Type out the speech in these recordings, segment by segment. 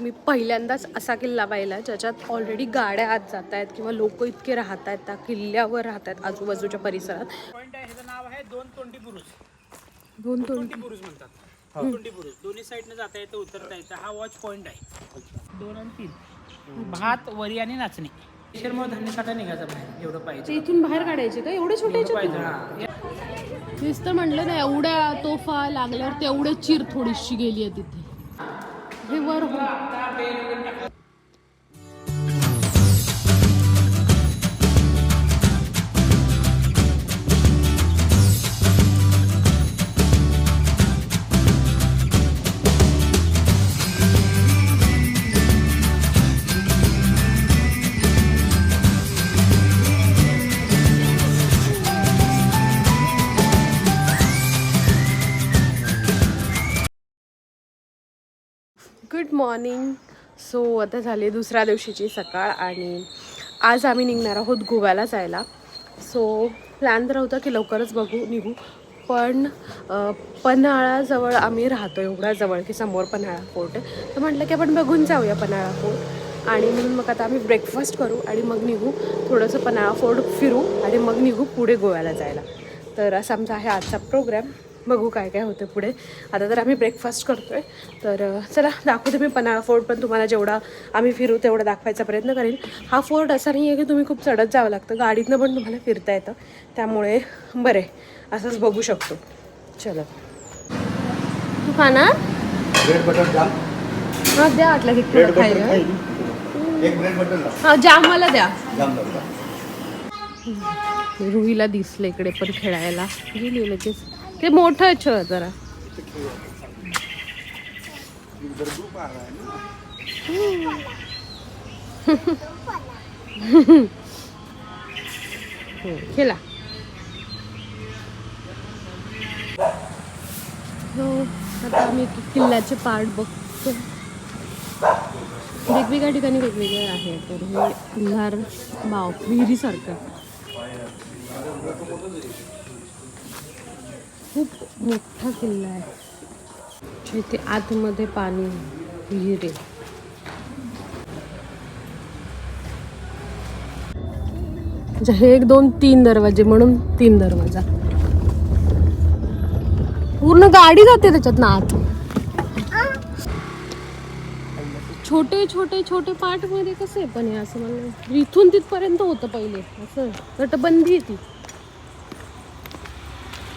मी पहिल्यांदाच असा किल्ला पाहिला ज्याच्यात ऑलरेडी गाड्या आत जात आहेत किंवा लोक इतके राहत आहेत त्या किल्ल्यावर राहत आहेत आजूबाजूच्या परिसरात. ह्याचं नाव आहे दोन तोंडी बुरुज दोन तोंडी बुरुज म्हणतात. तोंडी बुरुज दोन्ही साईडनं जाता येतं उतरता येतं. हा वॉच पॉइंट आहे. दोन आणि तीन. भात वरी आणि नाचणी. शर्मा धान्य साठा निघायचा बाहेर. एवढं ते पाहिजे इथून बाहेर काढायचे का? एवढे छोटे हा. तेच तर म्हणलं ना एवढ्या तोफा लागल्यावर तेवढे चिर थोडीशी गेली आहे तिथे. हे वर हो. मॉर्निंग सो आता झाली दुसऱ्या दिवशीची सकाळ आणि आज आम्ही निघणार आहोत गोव्याला जायला. सो प्लॅन तर होता की लवकरच बघू निघू. पण पन्हाळाजवळ आम्ही राहतो एवढ्या जवळ की समोर पन्हाळा फोर्ट आहे. तर म्हटलं की आपण बघून जाऊया पन्हाळा फोर्ट आणि म्हणून मग आता आम्ही ब्रेकफास्ट करू आणि मग निघू. थोडंसं पन्हाळा फोर्ट फिरू आणि मग निघू पुढे गोव्याला जायला. तर असा आमचा आहे आजचा प्रोग्राम बघू काय काय होतं पुढे. आता तर आम्ही ब्रेकफास्ट करतोय. तर अ, चला दाखवते मी पन्हाळा फोर्ट पण तुम्हाला जेवढा आम्ही फिरू तेवढा दाखवायचा प्रयत्न करेन. हा फोर्ट असा नाही आहे की तुम्ही खूप चढत जावं लागतं. गाडीतनं पण तुम्हाला फिरता येतं. त्यामुळे बरं आहे. असंच बघू शकतो. चला. तू खाना हां द्या वाटलं की बटर खायला. हां जाम मला द्या. रुहीला दिसलं इकडे पण खेळायला. गेली लगेच ते मोठं छ जरा. खेला. हो आता आम्ही किल्ल्याचे पार्ट बघतो. वेगवेगळ्या ठिकाणी वेगवेगळे आहे तर हे कुल्हार बाव विहिरीसारखं. खूप मोठा किल्ला आहे. इथे आतमध्ये पाणी विहीर. आहे म्हणजे हे एक दोन तीन दरवाजे म्हणून तीन दरवाजा. पूर्ण गाडी जाते त्याच्यात ना आत. छोटे छोटे छोटे पार्टमध्ये कसं आहे पण हे असं मला इथून तिथपर्यंत होतं पहिले. असं. तटबंदी ती.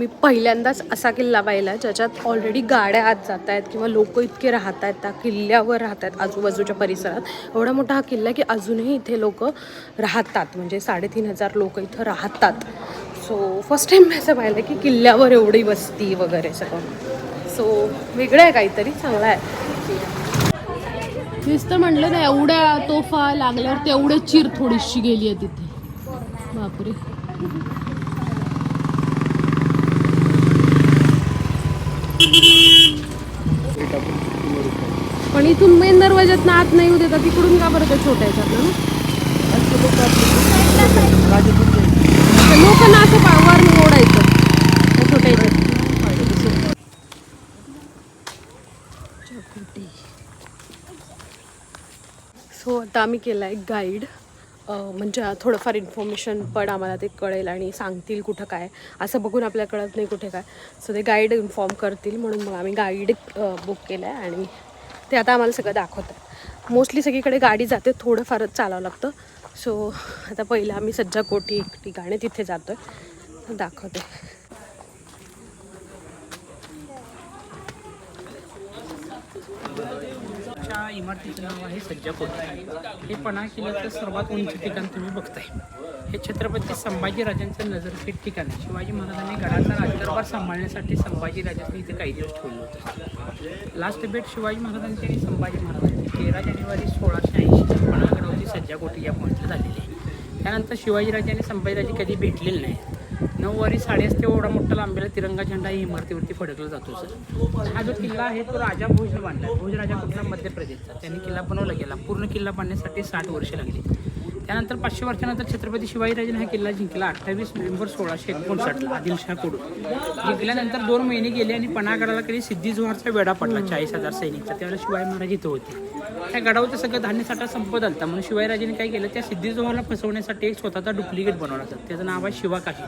मी पहिल्यांदाच असा किल्ला पाहिला ज्याच्यात ऑलरेडी गाड्या आत जात आहेत किंवा लोक इतके राहत आहेत त्या किल्ल्यावर राहत आहेत आजूबाजूच्या परिसरात. एवढा मोठा हा किल्ला की अजूनही इथे लोक राहतात म्हणजे साडेतीन हजार लोक इथं राहतात. सो फर्स्ट टाईम मी असं पाहिलं की किल्ल्यावर एवढी वस्ती वगैरे सगळं. सो वेगळं आहे काहीतरी चांगलं आहे. तेच तर म्हटलं ना एवढ्या तोफा लागल्यावर तेवढे चिर थोडीशी गेली आहे तिथे. बापरे. पण इथून मेन दरवाज्यात आत नाही होते तर तिकडून का बरं त्या छोट्या लोक ना असं पावर ओढायचं त्या छोट्या ह्याच्यात सो आता आम्ही केला एक गाईड म्हणजे थोडंफार इन्फॉर्मेशन पण आम्हाला ते कळेल आणि सांगतील कुठं काय. असं बघून आपल्याला कळत नाही कुठे काय. सो ते गाईड इन्फॉर्म करतील म्हणून मग आम्ही गाईड बुक केलं आहे आणि ते आता आम्हाला सगळं दाखवतात. मोस्टली सगळीकडे गाडी जाते थोडंफारच चालावं लागतं. सो आता पहिलं आम्ही सज्जा कोठी एक ठिकाणी तिथे जातो आहे दाखवते. इमारतीचं नाव आहे सज्जा कोट हे पन्हाळ किल्ल्याचं सर्वात उंच ठिकाण तुम्ही बघताय. हे छत्रपती संभाजी राजांचं ठिकाण आहे. शिवाजी महाराजांनी गडाचा राजदरबार सांभाळण्यासाठी संभाजीराजांनी इथे काही दिवस ठेवलं होतं. लास्ट भेट शिवाजी महाराजांची आणि संभाजी महाराजांची. तेरा जानेवारी सोळाशे ऐंशी पन्हाळगडावरती सज्जा कोटी या पॉईंटला झालेली आहे. त्यानंतर शिवाजीराजे आणि संभाजीराजे कधी भेटलेले नाही नऊवारी साडेस तेवढा एवढा मोठा लांबेला तिरंगा झेंडा ही इमारतीवरती फडकला जातो सर. हा जो किल्ला आहे तो राजा भोज बांधला भोज राजा कुठला? मध्य प्रदेशचा. त्यांनी किल्ला बनवला गेला. पूर्ण किल्ला बांधण्यासाठी साठ वर्षे लागली. त्यानंतर पाचशे वर्षानंतर छत्रपती शिवाजीराजांनी हा किल्ला जिंकला. अठ्ठावीस नोव्हेंबर सोळाशे एकोणसाठला आदिलशाहकडून जिंकल्यानंतर दोन महिने गेले आणि पणागडाला कधी सिद्धी जोहारचा वेढा पडला. चाळीस हजार सैनिकचा. त्यावेळेला शिवाजी महाराज इथं होते. त्या गडावरचं सगळं धान्यसाठा संपत आलता. म्हणून शिवाजीराजांनी काय केलं? त्या सिद्धी जोहरला फसवण्यासाठी एक स्वतःचा डुप्लिकेट बनवला होता. त्याचं नाव आहे शिवाकाशी.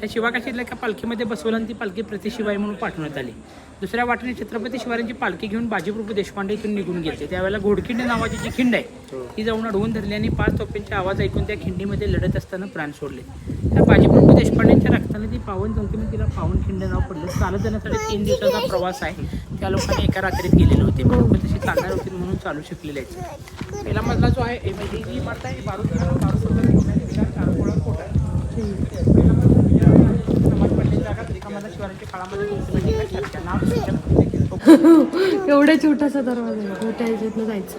त्या शिवाकाशीतल्या एका पालखीमध्ये बसवलं आणि ती पालखी प्रतिशिवाई म्हणून पाठवण्यात आली दुसऱ्या वाटेने छत्रपती शिवाजींची पालखी घेऊन बाजीप्रभू देशपांडे इथून निघून गेले त्यावेळेला घोडखिंड नावाची जी खिंड आहे ती जाऊन अडवून धरली आणि पाच तोप्यांचे आवाज ऐकून त्या खिंडीमध्ये लढत असताना प्राण सोडले त्या बाजीप्रभू देशपांडेंच्या रक्ताने ती पावन चौकीने तिला पावन खिंड नाव पडलं चालत जाण्यासाठी तीन दिवसाचा प्रवास आहे त्या लोकांनी एका रात्रीत गेलेले होते म्हणून तशी चालणार होती म्हणून चालू शकलेले आहेत पहिला मजला जो आहे हे म्हणजे जी इमारत आहे बारूद बारूद जागा त्रिकामाला शिवारांच्या काळामध्ये गुंतलेली आहे. त्याचं नाव शिवजप. एवढ्या छोटासा दरवाजा आहे. मोठ्या ह्याच्यातनं जायचं.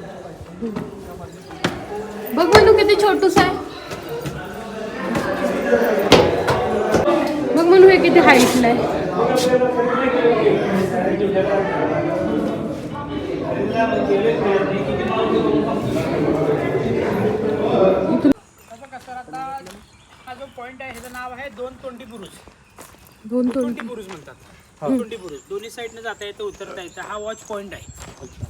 बघ म्हणू किती छोटूस आहे. बघ म्हणू हे किती हाईटला आहे. हा जो पॉईंट आहे ह्याचं नाव आहे दोन तोंडी बुरुज दोन तोंड. बुरुज म्हणतात. तोंडी बुरुज दोन्ही साईडने जाता येतं उतरता येतं. हा वॉच पॉईंट आहे.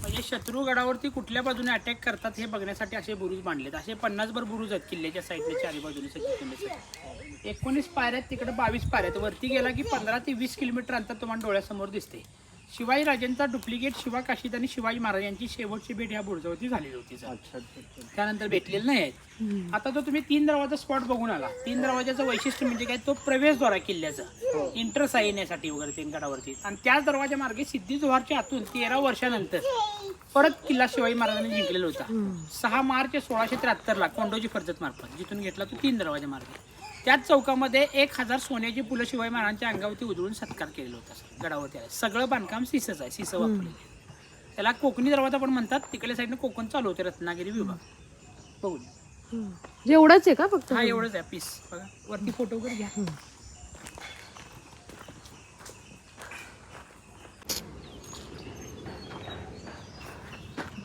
म्हणजे शत्रू गडावरती कुठल्या बाजूने अटॅक करतात हे बघण्यासाठी असे बुरुज बांधलेत. असे पन्नासभर बुरुज आहेत किल्ल्याच्या साईडने चारी बाजूने एकोणीस पायऱ्यात तिकडे बावीस पायऱ्यात वरती गेला की पंधरा ते वीस किलोमीटर अंतर तुम्हाला डोळ्यासमोर दिसते शिवाजी राजांचा डुप्लिकेट शिवा काशीद आणि शिवाजी महाराजांची शेवटची भेट ह्या बुरुजावरती झालेली होती सर. त्यानंतर भेटलेलं नाही आहेत आता जो तुम्ही तीन दरवाजा स्पॉट बघून आला. तीन दरवाजाचं वैशिष्ट्य म्हणजे काय? तो प्रवेशद्वार आहे किल्ल्याचा. इंटरसा येण्यासाठी वगैरे तीन गडावरती. आणि त्याच दरवाजा मार्गे सिद्धी जोहारच्या आतून तेरा वर्षानंतर परत किल्ला शिवाजी महाराजांनी जिंकलेला होता. सहा मार्च सोळाशे त्र्याहत्तरला कोंडोजी फर्जत मार्फत जिथून घेतला तो तीन दरवाजा मार्गे. त्याच चौकामध्ये एक हजार सोन्याची फुलं शिवाजी महाराजांच्या अंगावरती उधळून सत्कार केलेला होता सर, गडावरती आहे. सगळं बांधकाम सिसच आहे सिस वापरले त्याला कोकणी दरवाजा पण म्हणतात तिकडल्या साईडने कोकण चालू होते रत्नागिरी विभाग. बघून. एवढाच आहे का फक्त? हा एवढंच आहे पीस बघा वरती फोटो वगैरे घ्या.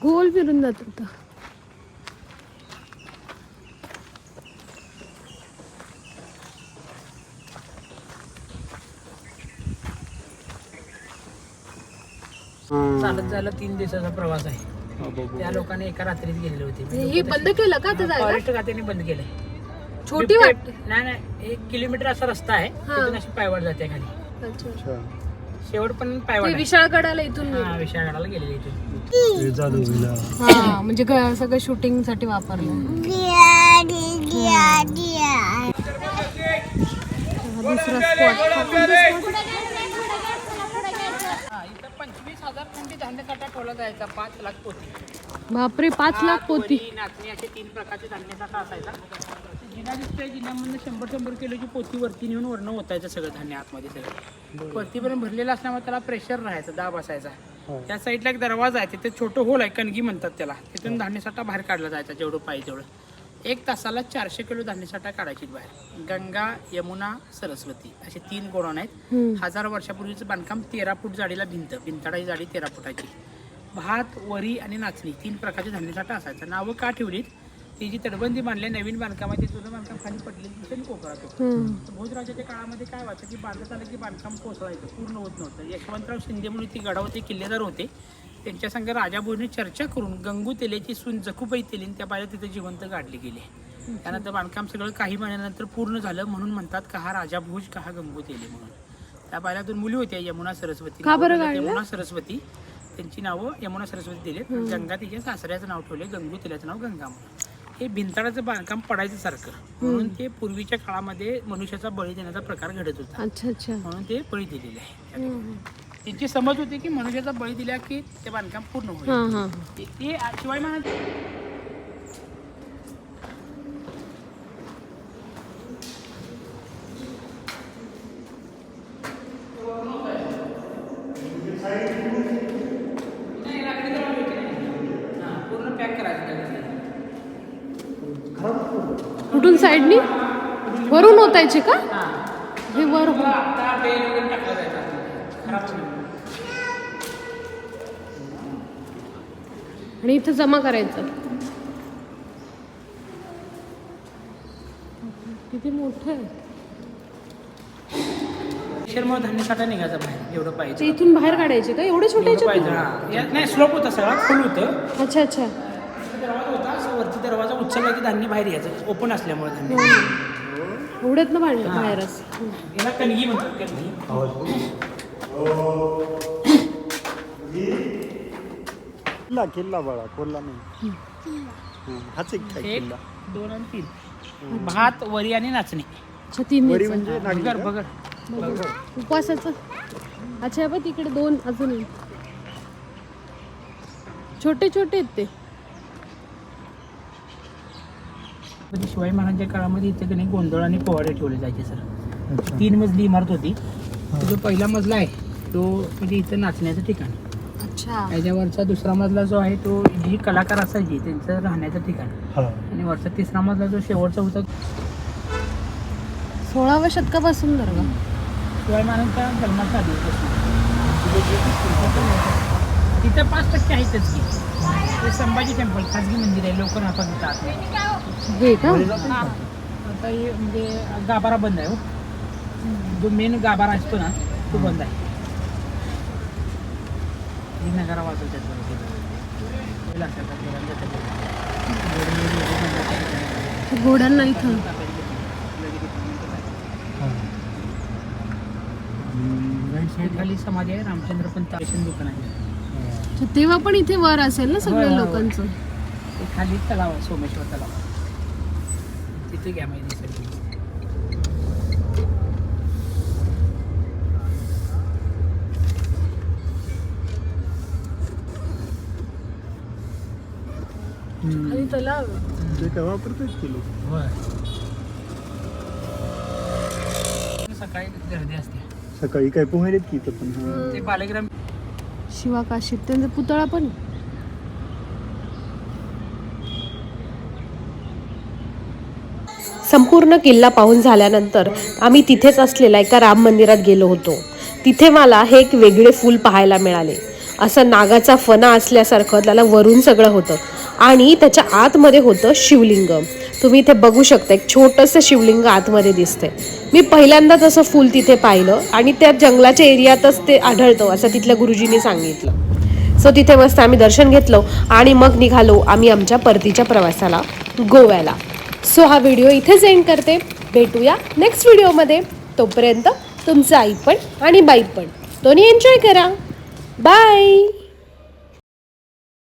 गोल फिरून जात होता. चालत जायला तीन दिवसाचा प्रवास आहे. त्या लोकांनी एका रात्रीत गेलेले होते. हे बंद केलं का फॉरेस्ट खात्याने बंद केले छोटी वाट नाही नाही एक किलोमीटर असा रस्ता आहे. तिथून अशी पायवाट जाते खाली. अच्छा. शेवट पण पायवाट आहे. विशाळगडाला इथून हा विशाळगडाला गेलेले इथून. हा म्हणजे सगळं शूटिंगसाठी वापरलं दुसरा स्पॉट हा इथं पंचवीस हजार साठा ठेवला जायचा पाच लाख पोती. बापरे पाच लाख पोती. नाचणी असे तीन प्रकारचे धान्य साठा असायचा. जिना दिसतोय जिन्यामधून शंभर शंभर किलोची पोती वरती नेऊन वरण होतायचं सगळं धान्य आतमध्ये सगळं. वरतीपर्यंत भरलेलं असल्यामुळे त्याला प्रेशर राहायचं दाब असायचा. त्या साईडला एक दरवाजा आहे तिथे छोटं होल आहे कणगी म्हणतात त्याला. तिथून धान्यसाठा बाहेर काढला जायचा जेवढं पाहिजे तेवढं. एक तासाला चारशे किलो धान्यसाठा काढायची बाहेर. गंगा यमुना सरस्वती असे तीन गोडाऊन आहेत. हजार वर्षापूर्वीचं बांधकाम तेरा फूट जाडीला भिंत भिंताडाची जाडी तेरा फुटाची. भात वरी आणि नाचणी तीन प्रकारचे धान्यसाठा असायचा. नावं का ठेवलीत? ती जी तटबंदी बांधली नवीन बांधकाम आहे ते जुनं बांधकाम खाली पडले दिसेल कोकणात होतं. भोजराजाच्या काळामध्ये काय व्हायचं? की बांधत आलं की बांधकाम कोसळायचं पूर्ण होत नव्हतं. यशवंतराव शिंदे म्हणून ती गडावरती किल्लेदार होते. त्यांच्या संग राजा भोजने चर्चा करून गंगू तेलेची सून जखुबाई तेलीन त्या बाहेर तिथे जिवंत काढली गेली. त्यानंतर बांधकाम सगळं काही महिन्यानंतर पूर्ण झालं म्हणून म्हणतात का हा राजा भोज का हा गंगू तेले म्हणून. त्या बायलातून मुली होत्या यमुना सरस्वती? यमुना सरस्वती. त्यांची नावं यमुना सरस्वती दिले गंगा तिच्या सासऱ्याचं नाव ठेवले गंगू तिल्याचं नाव गंगा म्हणून. हे भिंताडाचं बांधकाम पडायचं सारखं. म्हणून ते पूर्वीच्या काळामध्ये मनुष्याचा बळी देण्याचा प्रकार घडत होता. म्हणून ते बळी दिलेले आहे. त्यांची समज होती की मनुष्याचा बळी दिला की ते बांधकाम पूर्ण होईल. हा हा. ते- ते शिवाय महाराज. पूर्ण पॅक करायचं कुठून साईडनी? वरून होतायचे का? हा. आणि इथं जमा करायचं. किती मोठं आहे. शर्मा धान्य साठा निघायचा बाहेर एवढं ते पाहिजे इथून बाहेर काढायचे का? एवढे छोटे एवढं याच्यात? पाहिजे हा. यात नाही स्लोप होता सगळा फुल होतं. अच्छा अच्छा. दरवाजा होता असं वरती दरवाजा उचलला की धान्य बाहेर यायचं ओपन असल्यामुळे धान्य. एवढ्यात ना बाहेर बाहेरच याला कणगी म्हणतात कणगी. किल्ला किल्ला बाळा कोल्हा नाही. हं, हाच एक काय एक किल्ला. दोन आणि तीन. भात वरी आणि नाचणी. अच्छा तीन वरी. म्हणजे नागली बगर का? बगर उपवासाचं. अच्छा हे बघ तिकडे दोन अजून. छोटे छोटे आहेत ते. म्हणजे शिवाजी महाराजांच्या काळामध्ये इथे कधी गोंधळ आणि पोवाडे ठेवले जायचे सर. तीन मजली इमारत होती. तो जो पहिला मजला आहे तो म्हणजे इथं नाचण्याचं ठिकाण. अच्छा. त्याच्यावरचा दुसरा मजला जो आहे तो जी कलाकार असायची त्यांचं राहण्याचं ठिकाण. हा. आणि वरचा तिसरा मजला जो शेवटचा होता सोळाव्या शतकापासून बरं का? शिवाजी महाराजांच्या जन्माच्या आधीपासून तिथं पाच टक्के आहेतच की. ते संभाजी टेम्पल खाजगी मंदिर आहे लोक. हे का? हा. आता हे म्हणजे गाभारा बंद आहे हो. जो मेन गाभारा असतो ना तो बंद आहे ही नगारा वाजवतात बघा तिथं. हे लक्षात आलं, रंगाचं ठिकाण. वगैरे रंगाचं ठिकाण. घोड्यांना इथं हे. खाली समाधी आहे रामचंद्र पंत रेशन दुकान आहे. अच्छा, तेव्हा पण इथे वर असेल ना सगळ्या होय, होय, होय. लोकांचं? खाली तलाव आहे सोमेश्वर तलाव. तिथे घ्या माहिती आणि तलाव ते काय वापरतात की लोक? सकाळी गर्दी असते. सकाळी काय पोहेलेत की इथं पण? हा. ते बालेग्राम शिवा काशीत. त्यांचा पुतळा पण संपूर्ण किल्ला पाहून झाल्यानंतर आम्ही तिथेच असलेल्या एका राम मंदिरात गेलो होतो. तिथे मला हे एक वेगळे फूल पाहायला मिळाले. असं नागाचा फणा असल्यासारखं त्याला वरून सगळं होतं. आणि त्याच्या आतमध्ये होतं शिवलिंग. तुम्ही इथे बघू शकता एक छोटंसं शिवलिंग आतमध्ये दिसतंय. मी पहिल्यांदाच असं फूल तिथे पाहिलं आणि त्या जंगलाच्या एरियातच ते आढळतं असं तिथल्या गुरुजींनी सांगितलं. सो तिथे मस्त आम्ही दर्शन घेतलं आणि मग निघालो आम्ही आमच्या परतीच्या प्रवासाला गोव्याला. सो हा व्हिडिओ इथेच एंड करते. भेटूया नेक्स्ट व्हिडिओमध्ये. तोपर्यंत तुमचं आई पण आणि बाई पण. दोन्ही एन्जॉय करा. बाय